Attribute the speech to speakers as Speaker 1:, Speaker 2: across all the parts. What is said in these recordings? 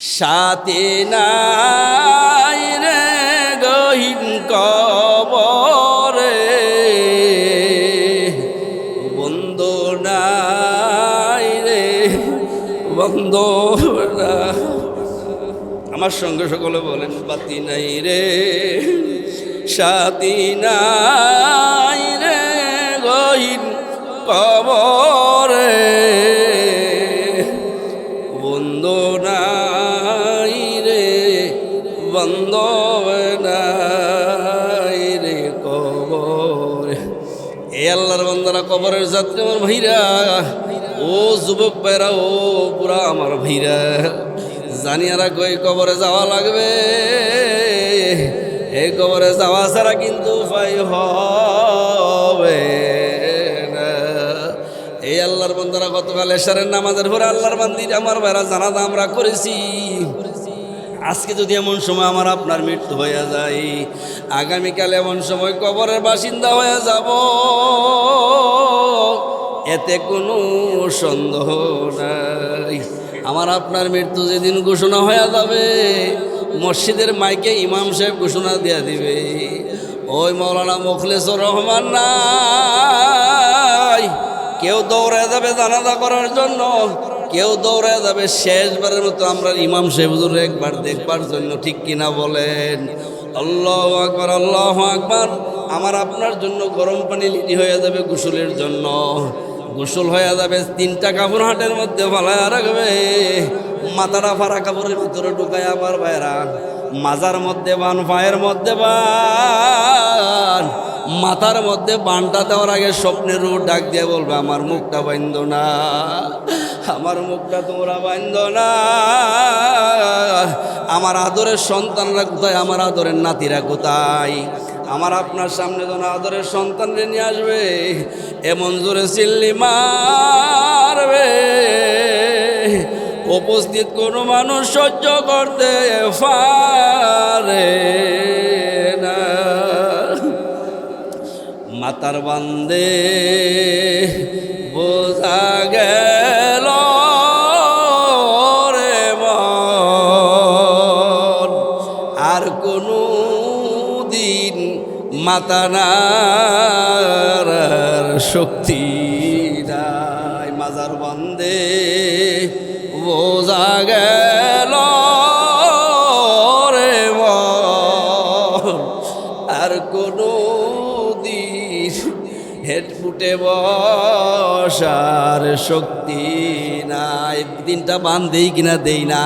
Speaker 1: সাথে নাই রে গহীন কবরে। বন্ধ নাই রে, বন্ধ আমার সঙ্গে সকলে বলেন, বাতি নাই রে, সাথী নাই রে গহীন কবরে। বন্দারা কবরের যাত্রী আমার ভাইরা। ও যুবক ভাইরা, ও পুরা আমার ভাইরা, জানিয়ারা কই কবরে যাওয়া লাগবে। এই কবরে যাওয়া ছাড়া কিন্তু উপায় হবে এই আল্লাহর বন্দারা গতকাল এসারের নামাজের পরে আল্লাহর বান্দির আমার বেড়া জানাদা আমরা করেছি। আজকে যদি এমন সময় আমার আপনার মৃত্যু হয়ে যায়, আগামীকাল এমন সময় কবরের বাসিন্দা হয়ে যাব। এতে কোনো সন্দেহ নাই। আমার আপনার মৃত্যু যেদিন ঘোষণা হয়ে যাবে, মসজিদের মাইকে ইমাম সাহেব ঘোষণা দিয়ে দিবে। ওই মৌলানা মুখলেসুর রহমান নাই। কেউ দৌড়ে যাবে জানাজা করার জন্য। কেউ দৌড়ায় যাবে, শেষবারের মতো আমরা ইমাম সাহেব একবার দেখবার জন্য, ঠিক কিনা বলেন? আল্লাহ আকবার আল্লাহ আকবার। আমার আপনার জন্য গরম পানি লিটি হয়ে যাবে গোসলের জন্য। গোসল হয়ে যাবে, তিনটা কাপড় হাটের মধ্যে ভালো রাখবে। মাথাটা ফারা কাপড়ের ভিতরে ঢুকায় আমার ভাইরা মাজার মধ্যে বান, পায়ের মধ্যে বান, মাথার মধ্যে বানটা দেওয়ার আগে স্বপ্নের রূপ ডাক দিয়ে বলবে, আমার মুখটা বাইন্দ না, আমার মুখটা তোমরা বাইন্দ না, আমার আদরের সন্তানরা কোথায়, আমার আদরের নাতিরা কোথায়, আমার আপনার সামনে যেন আদরের সন্তানরে নিয়ে আসবে, এমন জোরে চিল্লি মারবে। উপস্থিত কোনো মানুষ সহ্য করতে পারে না। মাতার বান্দে, বোঝা গেল রে আর কোনো দিন মাতা নার শক্তি আর কোনো দিন হেড ফুটে বসার শক্তি নাই। দিনটা বান দেই কিনা দেই না।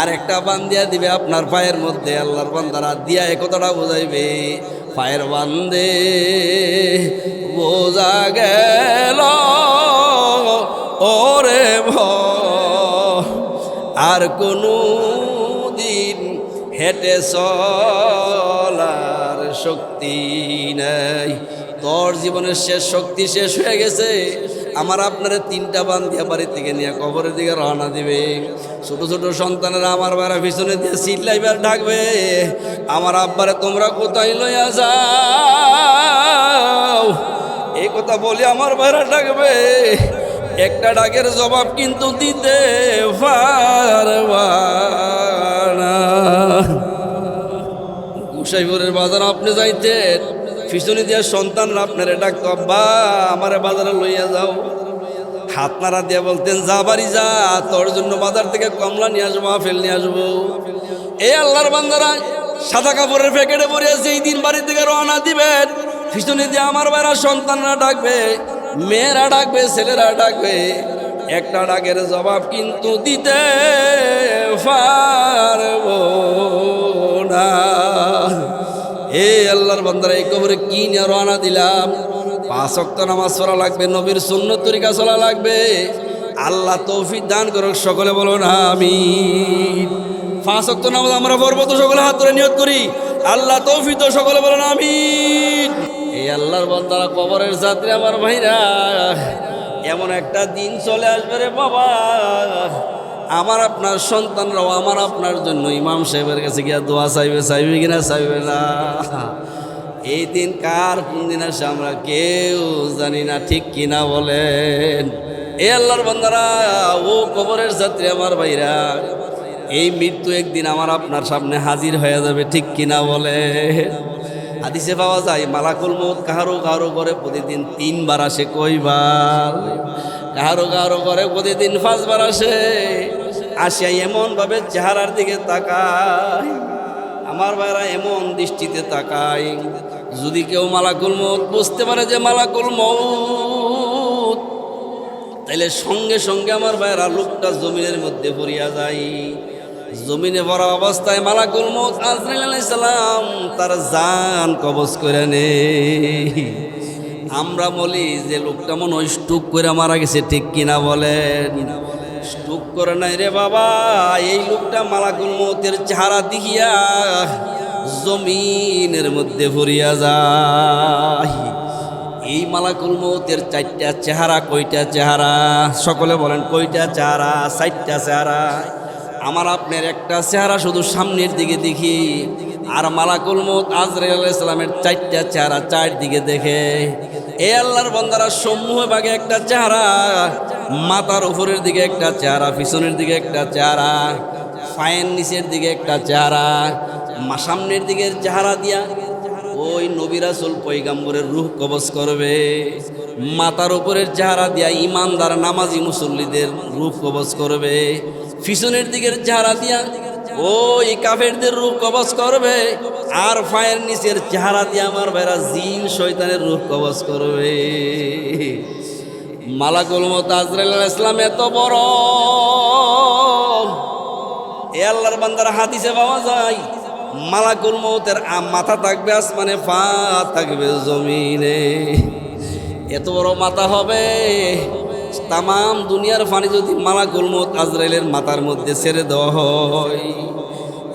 Speaker 1: আর একটা বান দিয়া দিবে আপনার পায়ের মধ্যে, আল্লাহর বান্দারা দিয়া এ কথাটা বোঝাইবে। পায়ের বান্দে বোঝা গেল, ওরে ভ আর কোনো দিন হেঁটে চলার শক্তি নাই। তোর জীবনের শেষ শক্তি শেষ হয়ে গেছে। আমার আপনারা তিনটা বান দিয়া বাড়ি থেকে নিয়ে কবরের দিকে রওনা দিবে। ছোট ছোট সন্তানেরা আমার বাড়া পিছনে দিয়ে সিট লাইবার ডাকবে। আমার আব্বারে তোমরা কোথায় লইয়া যাও? এই কথা বলে আমার বাইরা ডাকবে। একটা ডাকের জবাব কিন্তু দিতে পারবা। গুসাইপুরের বাজার আপনি যাইতেন। পিছনে দিয়ে সন্তানরা আপনারে ডাকতো, আব্বা, আমারে বাজারে লইয়া যাও। হাত নাড়া দিয়ে বলতেন, যা বাড়ি যা, তোর জন্য বাজার থেকে কমলা নিয়ে আসব, আপেল নিয়ে আসব। এই আল্লাহর বান্দারা সাদা কাপড়ের প্যাকেটে পরে আছে এই দিন বাড়ি থেকে রওনা দিবেন, পিছনে দিয়ে আমার বেড়া সন্তানরা ডাকবে, মেয়েরা ডাকবে, ছেলেরা ডাকবে। একটা ডাকের জবাব কিন্তু দিতে পারব না। এই আল্লাহর বান্দারা, এই কবরে কি নিয়ে রওনা দিলাম? পাঁচ নামাজ পড়া লাগবে, নবীর শূন্য তরিকা চলা লাগবে। আল্লাহ তৌফিক দান করুক, সকলে বলো না আমি পাঁচ নামাজ আমরা পড়ব তো, সকলে হাত ধরে নিয়ত করি। আল্লাহ তৌফিক তো সকলে বলো না আমি এই আল্লাহর বান্দারা, কবরের যাত্রী আমার ভাইরা, এমন একটা দিন চলে আসবে রে বাবা। আমার আপনার সন্তানরাও আমার আপনার জন্য ইমাম সাহেবের কাছে গিয়া দোয়া চাইবে চাইবে কিনা চাইবে না। এই দিন কার কোন দিন আসে আমরা কেউ জানি না, ঠিক কিনা বলেন। এ আল্লাহর বান্দারা, ও কবরের যাত্রী আমার ভাইরা, এই মৃত্যু একদিন আমার আপনার সামনে হাজির হয়ে যাবে, ঠিক কিনা বলে হাদিসে পাওয়া যায়, মালাকুল মত কাহারো কাহারো করে প্রতিদিন তিনবার আসে কইবার কাহারো কাহারো করে প্রতিদিন পাঁচবার আসে। আসিয়া এমনভাবে চেহারার দিকে তাকায়। আমার ভাইরা এমন দৃষ্টিতে তাকায়, যদি কেউ মালাকুল মত বুঝতে পারে যে মালাকুল মত তাইলে সঙ্গে সঙ্গে আমার ভাইরা লোকটা জমিনের মধ্যে পড়িয়া যায়। জমিনে পড়া অবস্থায় মালাকুল মত আজরাইল তার জান কবজ করে নে আমরা বলি যে লোকটা মনে হয় স্টুক করে মারা গেছে, ঠিক কিনা বলেন? স্টুক করে নাই রে বাবা। এই লোকটা মালাকুল মতের চেহারা দেখিয়া জমিনের মধ্যে ভরিয়া যায়। এই মালাকুল মৌতের চারটা চেহারা কয়টা চেহারা? সকলে বলেন কয়টা চেহারা? চারটা চেহারা। আমার আপনার একটা চেহারা শুধু সামনের দিকে দেখি। আর মালাকুল মৌত আজরাইল ইসলামের চারটা চেহারা চারদিকে দেখে। এ আল্লাহর বন্দারা সমূহ ভাগে একটা চেহারা। মাথার উপরের দিকে একটা চেহারা, পিছনের দিকে একটা চেহারা ফায়ের নিচের দিকে একটা চেহারা সামনের দিকের চেহারা দিয়া ওই নবিরাসুল পৈগাম্বরের রূহ কবজ করবে। মাতার উপরের চেহারা দিয়া ইমানদার নামাজি মুসল্লিদের রূহ কবজ করবে। পিছনের দিকের চেহারা দিয়া ওই কাফেরদের রূপ কবজ করবে। আর ফায়ের নিচের চেহারা দিয়ে আমার বেড়া জিন শয়তানের রূপ কবজ করবে। মালাকুল মত ইসলাম এত বড়। এ আল্লাহর বান্দার হাদিসে পাওয়া যায়, মালাকুল মৌতের মাথা থাকবে আসমানে পা থাকবে জমিনে। এত বড় মাথা হবে। তাম দুনিয়ার ফানি যদি মালাকুল মৌত আজরাইলের মাথার মধ্যে ছেড়ে দেওয়া হয়,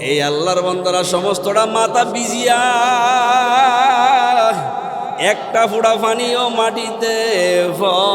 Speaker 1: এই আল্লাহর বান্দারা সমস্তটা মাথা বিজিয়া একটা ফুটা পানিও মাটিতে পড়বে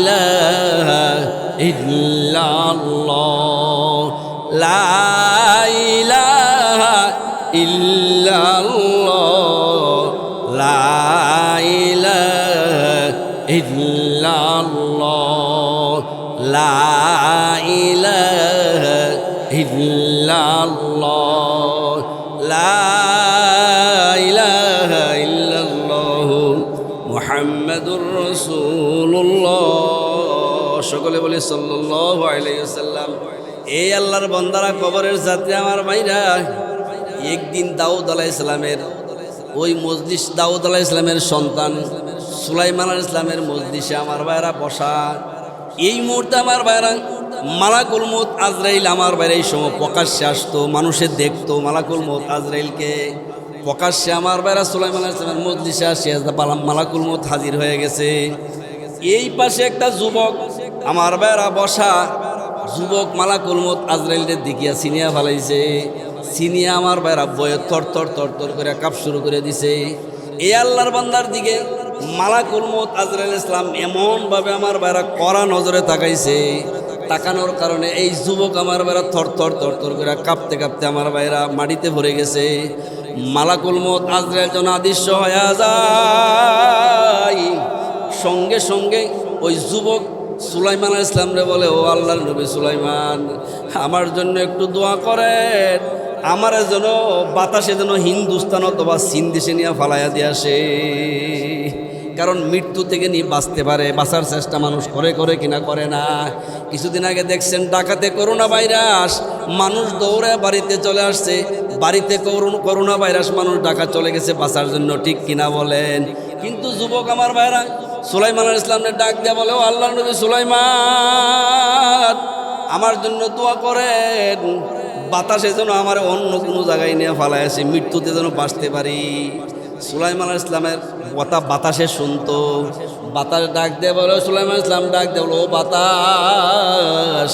Speaker 1: সকলে বলি সাল্লাল্লাহু এই আল্লাহর বান্দারা কবরের যাত্রী আমার ভাইরা। একদিন দাউদ আলাইহিস সালামের, ওই মজলিস দাউদ আলাহ ইসলামের সন্তান সুলাইমান ইসলামের মজলিসে আমার ভাইরা বসা। এই মুহূর্তে আমার ভাইরা মালাকুল মত আজরাইল আমার বাইরে এই সময় প্রকাশ্যে আসতো, মানুষে দেখতো, মালাকুল মত আজরাইলকে প্রকাশ্যে আমার বাইরা সুলাইমান আল ইসলামের মজলিসে আসে পালাম মালাকুল মত হাজির হয়ে গেছে। এই পাশে একটা যুবক, আমার বাইরা বসা, যুবক মালাকুল মত আজরাইলদের দিকিয়া সিনিয়া ফেলাইছে। সিনিয়া আমার বাইরা বয়ে তর তর তর তর করে কাপ শুরু করে দিছে। এই আল্লাহর বান্দার দিকে মালাকুল মত আজরাইল ইসলাম এমনভাবে আমার বাইরা কড়া নজরে তাকাইছে, তাকানোর কারণে এই যুবক আমার বাইরা থর থর থর থর করে কাঁপতে কাঁপতে আমার বাইরা মাটিতে ভরে গেছে। মালাকুল মত আজরাইল যেন আদৃশ্য হয়ে যায়। সঙ্গে সঙ্গে ওই যুবক সুলাইমান ইসলাম রে বলে, ও আল্লাহ নবী সুলাইমান, আমার জন্য একটু দোয়া করেন। আমার যেন বাতাসে যেন হিন্দুস্তান অথবা চীন দেশে নিয়ে ফালাইয়া দিয়ে আসে। কারণ মৃত্যু থেকে নিয়ে বাঁচতে পারে, বাঁচার চেষ্টা মানুষ করে করে কিনা করে না। কিছুদিন আগে দেখছেন ডাকাতে করোনা ভাইরাস, মানুষ দৌড়ে বাড়িতে চলে আসছে। বাড়িতে করোনা- ভাইরাস, মানুষ ডাকা চলে গেছে বাঁচার জন্য, ঠিক কিনা বলেন? কিন্তু যুবক আমার ভাইরা, সুলাইমান ইসলামের ডাক দেওয়া বলে আল্লাহ নবী সুলাইমান, আমার জন্য দোয়া করেন। বাতাসে যেন আমার অন্য কোনো জায়গায় নিয়ে ফালাই আসে, মৃত্যুতে যেন বাঁচতে পারি। সুলাইমান ইসলামের কথা বাতাসে শুনতো। বাতাস ডাক দিয়ে বলে, সুলাইমান ইসলাম, ডাক দিয়ে বলো বাতাস,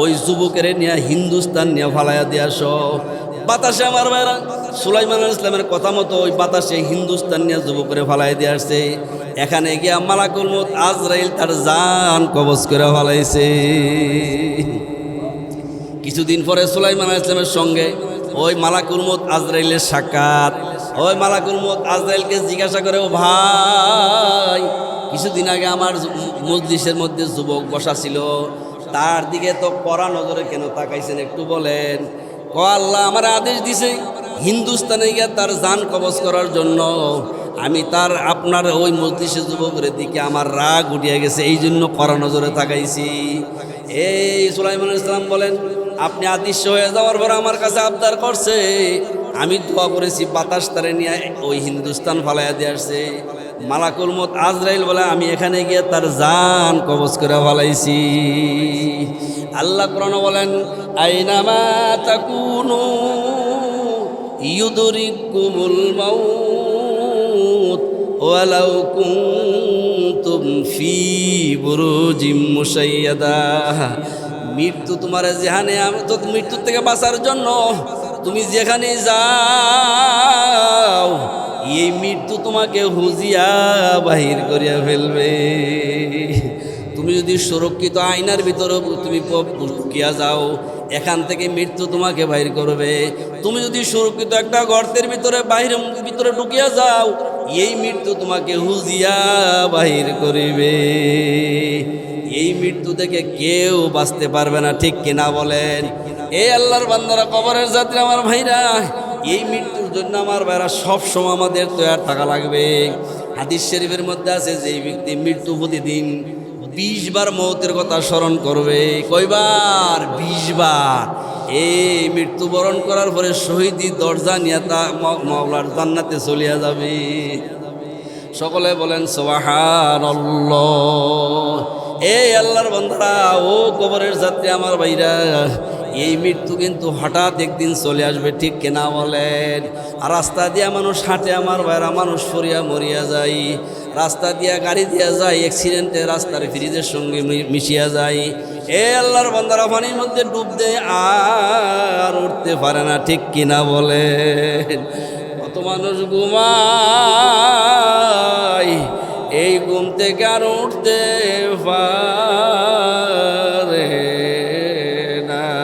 Speaker 1: ওই যুবকের নিয়ে হিন্দুস্তান নিয়ে ফালাইয়া দিয়ে আসো। বাতাসে আমার ভাইরা, সুলাইমান ইসলামের কথা মতো ওই বাতাসে হিন্দুস্তান নিয়ে যুবকের ফালাই দিয়ে আসছে। এখানে গিয়া মালাকুল মত আজরাইল তার জান কবজ করে ফালাইছে। কিছুদিন পরে সুলাইমান ইসলামের সঙ্গে ওই মালাকুল মত আজরাইলের সাক্ষাৎ। ওই মালাকুল মত আজরাইলকে জিজ্ঞাসা করে, ও ভাই, কিছুদিন আগে আমার মসজিদের মধ্যে যুবক বসা ছিল। তার দিকে তো কড়া নজরে কেন তাকাইছেন একটু বলেন? ক আল্লাহ আমার আদেশ দিছে, হিন্দুস্তানে গিয়ে তার জান কবজ করার জন্য। আমি তার আপনার ওই মসজিদের যুবকের দিকে আমার রাগ উঠিয়ে গেছে, এই জন্য কড়া নজরে তাকাইছি। এই সুলাইমান ইসলাম বলেন, আপনি আদিশ্য হয়ে যাওয়ার পর আমার কাছে আবদার করছে। আমি দোয়া করেছি, বাতাস তারে নিয়ে ওই হিন্দুস্তান ফালাইয়া দিয়ে আসছে। মালাকুল মত আজরাইল বলে, আমি এখানে গিয়ে তার জান কবজ করে ফালাইছি। আল্লাহ কোরআন বলেন, আইনামা তাকুনু ইউদরিকুমুল মাউত ওয়ালাউ কুনতুম ফি বুরুজিম মুশাইয়াদা। মৃত্যু তোমার যেখানে, আমি তো মৃত্যুর থেকে বাঁচার জন্য তুমি যেখানে যাও, এই মৃত্যু তোমাকে হুজিয়া বাহির করিয়া ফেলবে। তুমি যদি সুরক্ষিত আয়নার ভিতরে তুমি ঢুকিয়া যাও, এখান থেকে মৃত্যু তোমাকে বাহির করবে। তুমি যদি সুরক্ষিত একটা গর্তের ভিতরে বাইরে ভিতরে ঢুকিয়া যাও, এই মৃত্যু তোমাকে হুজিয়া বাহির করিবে। এই মৃত্যু থেকে কেউ বাঁচতে পারবে না, ঠিক কিনা বলেন? এই আল্লাহর বান্দারা, কবরের যাত্রী আমার ভাইরা, এই মৃত্যুর জন্য আমার ভাইরা সবসময় আমাদের তৈয়ার থাকা লাগবে। হাদিস শরীফের মধ্যে আছে যে ব্যক্তি মৃত্যু প্রতিদিন বিশ বার মৌতের কথা স্মরণ করবে। কয়বার? বিশ বার। এই মৃত্যুবরণ করার পরে শহীদি দরজা নিয়ে তা জান্নাতে চলিয়া যাবে। সকলে বলেন সোহান এই আল্লাহর বন্ধুরা ও কবরের যাত্রী আমার ভাইরা এই মৃত্যু কিন্তু হঠাৎ একদিন চলে আসবে, ঠিক কেনা বলেন? আর রাস্তা দিয়া মানুষ হাঁটে, আমার ভাইরা মানুষ ফরিয়া মরিয়া যায়। রাস্তা দিয়া গাড়ি দিয়া যায় অ্যাক্সিডেন্টে রাস্তার ফ্রিজের সঙ্গে মিশিয়া যায়। এ আল্লাহর বন্দারা পানির মধ্যে ডুব দেয়, আর উঠতে পারে না, ঠিক কিনা বলেন? কত মানুষ ঘুমায়, এই ঘুম থেকে আর উঠতে পারে